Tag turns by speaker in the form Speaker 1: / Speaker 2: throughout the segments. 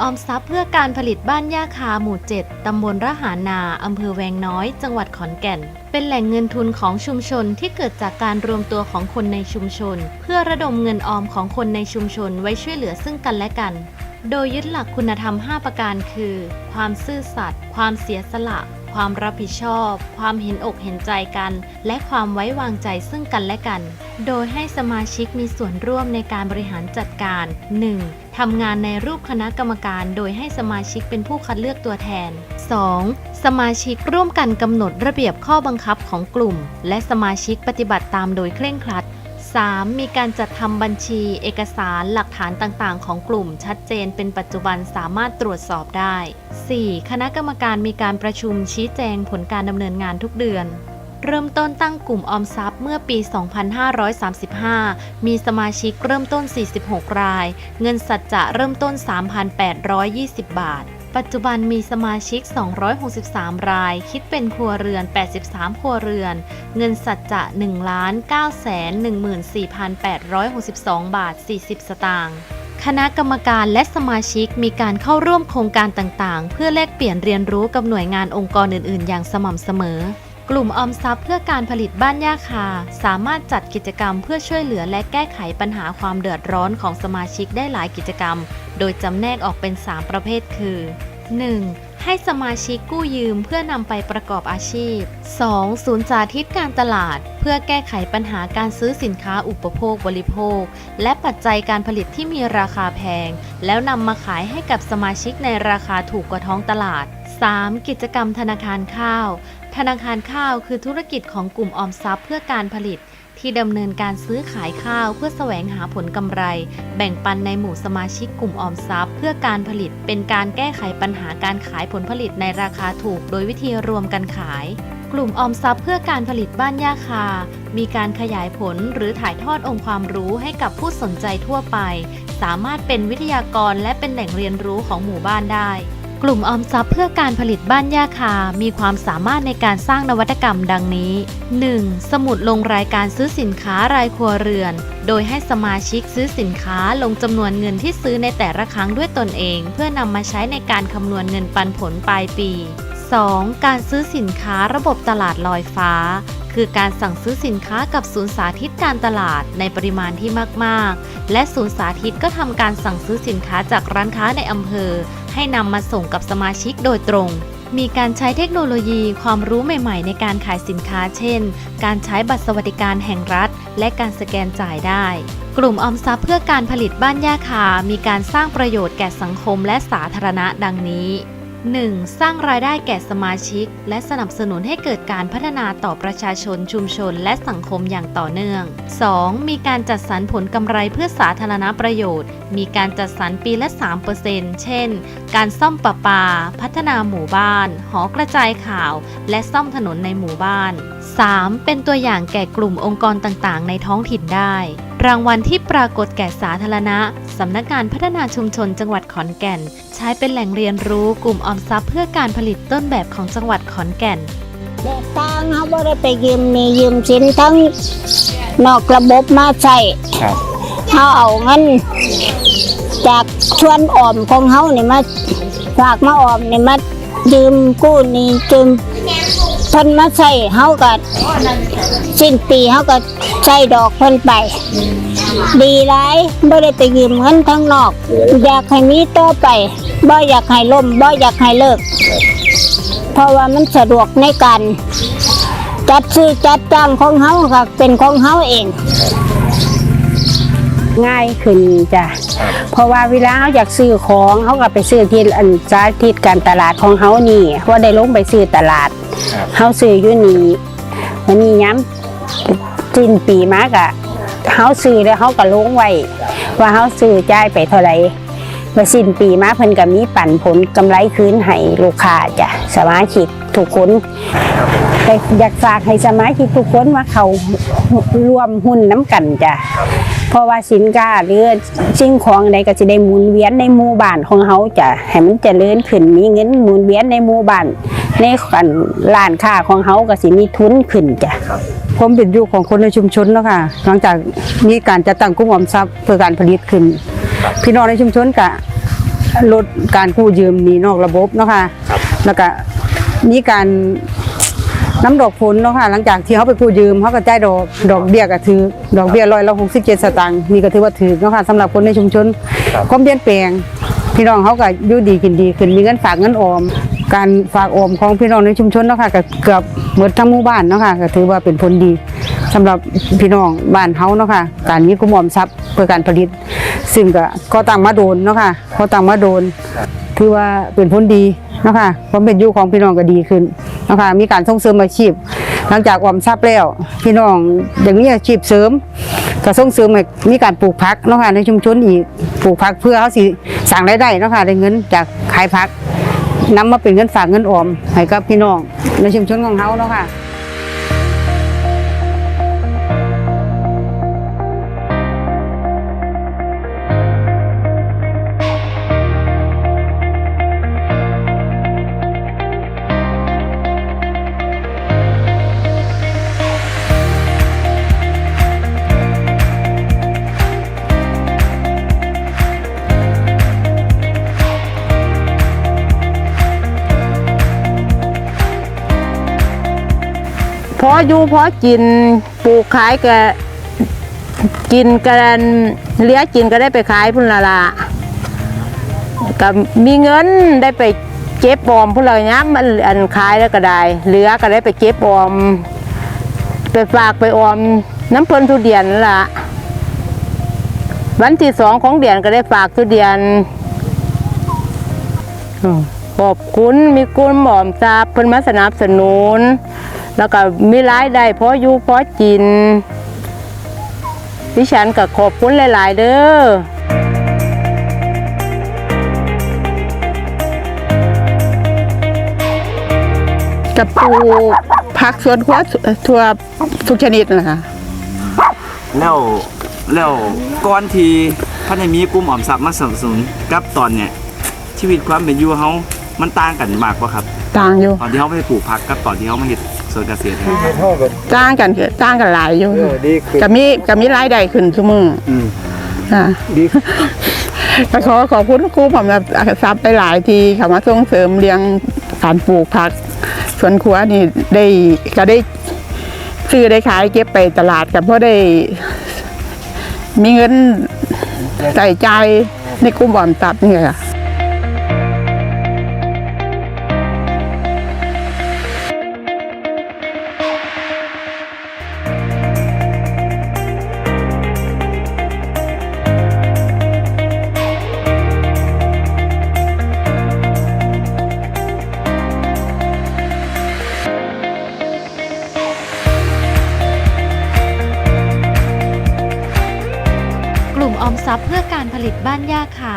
Speaker 1: ออมทรัพย์เพื่อการผลิตบ้านย่าคาหมู่ 7 ตำบลระหานาอำเภอแวงน้อย จังหวัดขอนแก่น เป็นแหล่งเงินทุนของชุมชนที่เกิดจากการรวมตัวของคนในชุมชน เพื่อระดมเงินออมของคนในชุมชนไว้ช่วยเหลือซึ่งกันและกัน โดยยึดหลักคุณธรรม 5 ประการคือ ความซื่อสัตย์ ความเสียสละ ความรับผิดชอบ ความเห็นอกเห็นใจกัน และความไว้วางใจซึ่งกันและกัน โดยให้สมาชิกมีส่วนร่วมในการบริหารจัดการ 1. ทำงานในรูปคณะกรรมการ โดยให้สมาชิกเป็นผู้คัดเลือกตัวแทน 2. สมาชิกร่วมกันกำหนดระเบียบข้อบังคับของกลุ่ม และสมาชิกปฏิบัติตามโดยเคร่งครัด 3. มีการจัดทำบัญชี เอกสารหลักฐานต่างๆ ของกลุ่มชัดเจนเป็นปัจจุบันสามารถตรวจสอบได้ 4. คณะกรรมการมีการประชุมชี้แจงผลการดำเนินงานทุกเดือน เริ่มต้นตั้งกลุ่มออมทรัพย์เมื่อปี 2535 มีสมาชิกเริ่มต้น 46 ราย เงินสัจจะเริ่มต้น 3,820 บาท ปัจจุบันมีสมาชิก 263 ราย คิดเป็นครัวเรือน 83 ครัวเรือน เงินสัจจะ1ล้าน9 14,862 บาท 40 สตางค์คณะกรรมการและสมาชิกมีการเข้าร่วมโครงการต่างๆ เพื่อแลกเปลี่ยนเรียนรู้กับหน่วยงานองค์กรอื่น ๆ อย่างสม่ำเสมอ กลุ่มออมทรัพย์เพื่อการผลิตบ้านย่าคา สามารถจัดกิจกรรมเพื่อช่วยเหลือและแก้ไขปัญหาความเดือดร้อนของสมาชิกได้หลายกิจกรรม โดยจำแนกออกเป็น 3 ประเภทคือ 1. ให้สมาชิกกู้ยืมเพื่อนำไปประกอบอาชีพ 2. ศูนย์สาธิตการตลาด เพื่อแก้ไขปัญหาการซื้อสินค้าอุปโภคบริโภค และปัจจัยการผลิตที่มีราคาแพง แล้วนำมาขายให้กับสมาชิกในราคาถูกกว่าท้องตลาด 3. กิจกรรมธนาคารข้าว ธนาคารข้าวคือธุรกิจของกลุ่มออมทรัพย์เพื่อการผลิต ที่ดำเนินการซื้อขายข้าวเพื่อแสวงหาผลกำไร แบ่งปันในหมู่สมาชิกกลุ่มออมทรัพย์ เพื่อการผลิตเป็นการแก้ไขปัญหาการขายผลผลิตในราคาถูก โดยวิธีรวมกันขาย กลุ่มออมทรัพย์เพื่อการผลิตบ้านย่าคา มีการขยายผลหรือถ่ายทอดองค์ความรู้ให้กับผู้สนใจทั่วไป สามารถเป็นวิทยากรและเป็นแหล่งเรียนรู้ของหมู่บ้านได้ กลุ่มออมทรัพย์เพื่อการผลิตบ้านย่าคา มีความสามารถในการสร้างนวัตกรรมดังนี้ 1. สมุดลงรายการซื้อสินค้ารายครัวเรือน โดยให้สมาชิกซื้อสินค้าลงจำนวนเงินที่ซื้อในแต่ละครั้งด้วยตนเอง เพื่อนำมาใช้ในการคำนวณเงินปันผลปลายปี 2. การซื้อสินค้าระบบตลาดลอยฟ้า คือการสั่งซื้อสินค้ากับศูนย์สาธิตการตลาดในปริมาณที่มาก ๆ และศูนย์สาธิตก็ทำการสั่งซื้อสินค้าจากร้านค้าในอำเภอ ให้นำมาส่งกับสมาชิกโดยตรง มีการใช้เทคโนโลยีความรู้ใหม่ ๆ ในการขายสินค้า เช่น การใช้บัตรสวัสดิการแห่งรัฐ และการสแกนจ่ายได้ กลุ่มออมทรัพย์เพื่อการผลิตบ้านย่าคา มีการสร้างประโยชน์แก่สังคมและสาธารณะดังนี้ 1. สร้างรายได้แก่สมาชิก และสนับสนุนให้เกิดการพัฒนาต่อประชาชนชุมชนและสังคมอย่างต่อเนื่อง 2. มีการจัดสรรผลกำไรเพื่อสาธารณประโยชน์ มีการจัดสรรปีละ 3%เช่น การซ่อมประปา พัฒนาหมู่บ้าน หอกระจายข่าว และซ่อมถนนในหมู่บ้าน 3. เป็นตัวอย่างแก่กลุ่มองค์กรต่างๆ ในท้องถิ่นได้ รางวัลที่ปรากฏแก่สาธารณะสำนักงานพัฒนาชุมชนจังหวัดขอนแก่น ใช้เป็นแหล่งเรียนรู้กลุ่มออมทรัพย์เพื่อการผลิตต้นแบบของจังหวัดขอนแก่น
Speaker 2: แตกต่างเขาบ่ได้ไปยืมหนี่ยืมสินทั้งนอกระบบมาใช้
Speaker 3: ครับ
Speaker 2: เขาเอาเงินจากชวนออมของเขานี่มาฝากมาออมนี่มายืมกู้หนี่ยืม เพิ่นมาใช้เขาก็สิ้นปีเขาก็ใช้ดอกเพิ่นไป ดีหลายบ่ได้ไปยืมเงินทั้งนอก อยากให้มีต่อไปบ่อยากให้ล่มบ่อยากให้เลิก เพราะว่ามันสะดวกในการจัดซื้อจัดจ้างของเฮาค่ะเป็นของเฮาเอง
Speaker 4: ง่ายขึ้นจ้ะเพราะว่าเวลาเขาอยากซื้อของเขาก็ไปซื้อที่อันสาธิตการตลาดของเขานี่ว่าได้ลงไปซื้อตลาด เขาซื้ออยู่นี่วันนี้ย้ำสิ้นปีมากอะเขาซื้อแล้วเขาก็ลงไว้ว่าเขาซื้อจ่ายไปเท่าไหร่มื่อสิ้นปีมาเพิ่นก็มีปันผลกำไรคืนให้ลูกค้าจ้ะสมาชิกทุกคนแต่อยากฝากให้สมาชิกทุกคนว่าเขารวมหุ้นน้ำกันจ้ะเพราะว่าสินค้าหรือสิ่งของใดก็จะได้หมุนเวียนในหมู่บ้านของเขาจะให้มันเจริญขึ้นมีเงินหมุนเวียนในหมู่บ้าน ในกันร้านค้าของเขาก็สิมีทุนขึ้นจ้ะ
Speaker 5: ผมเป็นอยู่ของคนในชุมชนเนาะค่ะ หลังจากมีการจัดตั้งกลุ่มออมทรัพย์เพื่อการผลิตขึ้น พี่น้องในชุมชนกะลดการกู้ยืมหนี้นอกระบบเนาะค่ะ
Speaker 3: ครับ
Speaker 5: แล้วก็มีการน้ำดอกผลเนาะค่ะ หลังจากที่เขาไปกู้ยืมเขาก็จ่ายดอกดอกเบี้ยก็ถือดอกเบี้ยร้อยละหกสิบเจ็ดสตางค์นี่ก็ถือว่าถือเนาะค่ะสำหรับคนในชุมชนความเปลี่ยนแปลงพี่น้องเขาก็อยู่ดีกินดีขึ้นมีเงินฝากเงินออม การฝากออมของพี่น้องในชุมชนเนาะค่ะก็เกือบหมดทั้งหมู่บ้านเนาะค่ะก็ถือว่าเป็นผลดีสำหรับพี่น้องบ้านเฮาเนาะค่ะการมีกุมออมทรัพย์เพื่อการผลิต ซึ่งก็ก็ตั้งมาโดนเนาะค่ะเขาตั้งมาโดนถือว่าเป็นผลดีเนาะคะความเป็นอยู่ของพี่น้องก็ดีขึ้นเนาะคะมีการส่งเสริมอาชีพ หลังจากออมทรัพย์แล้ว พี่น้องอย่างนี้อาชีพเสริมก็ส่งเสริมมีการปลูกผักเนาะค่ะในชุมชนอีกปลูกผักเพื่อเขาสิสั่งรายได้เนาะค่ะได้เงินจากขายผัก นำมาเป็นเงินฝากเงินออมให้กับพี่น้องในชุมชนของเขาเนาะค่ะ
Speaker 6: ออยู่พอกินปลูกขายก็กินกันเลี้ยกินก็ได้ไปขายพุ่นละละก็มีเงินได้ไปเก็บออมพุ่นละย้ำมันอันขายแล้วก็ได้เหลือก็ได้ไปเก็บออม ไปฝากไปออมน้ำเพิ่นทุเดียนนั่นละวันที่สองของเดือนก็ได้ฝากทุเดียนขอบคุณมีกุลหมอมทราบเพิ่นมาสนับสนุน แล้วก็มีรายได้พออยู่พอกิน ดิฉันก็ขอบคุณหลาย ๆ เด้อ
Speaker 7: กับปลูกผักสวนครัวทั่วทุกชนิดนะคะ
Speaker 3: แล้วแล้วก่อนที่พันธมีกลุ่มออมทรัพย์มาสนับสนุนกับตอนเนี่ยชีวิตความเป็นอยู่เฮามันต่างกันมากป่ะครับ
Speaker 7: ต่างอยู่
Speaker 3: ตอนที่เขาไปปลูกผักกับตอนที่เขามาเฮ็ด สวนเกษตรเนี่ย
Speaker 7: ต่างกันคือต่างกันหลายอยู่ก็มีก็มีรายได้ขึ้นทุกมืออค่ะก็ขอขอบคุณครูผมนะทรัพย์ไปหลายทีเขามาส่งเสริมเลี้ยงการปลูกผักสวนครัวนี่ได้ก็ได้ซื้อได้ขายเก็บไปตลาดกับเพราะได้ มีเงินใส่ใจายในกลุ่มออมทรัพย์นี่ค่ะ
Speaker 1: ทรัพย์เพื่อการผลิตบ้านย่าคา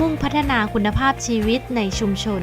Speaker 1: มุ่งพัฒนาคุณภาพชีวิตในชุมชน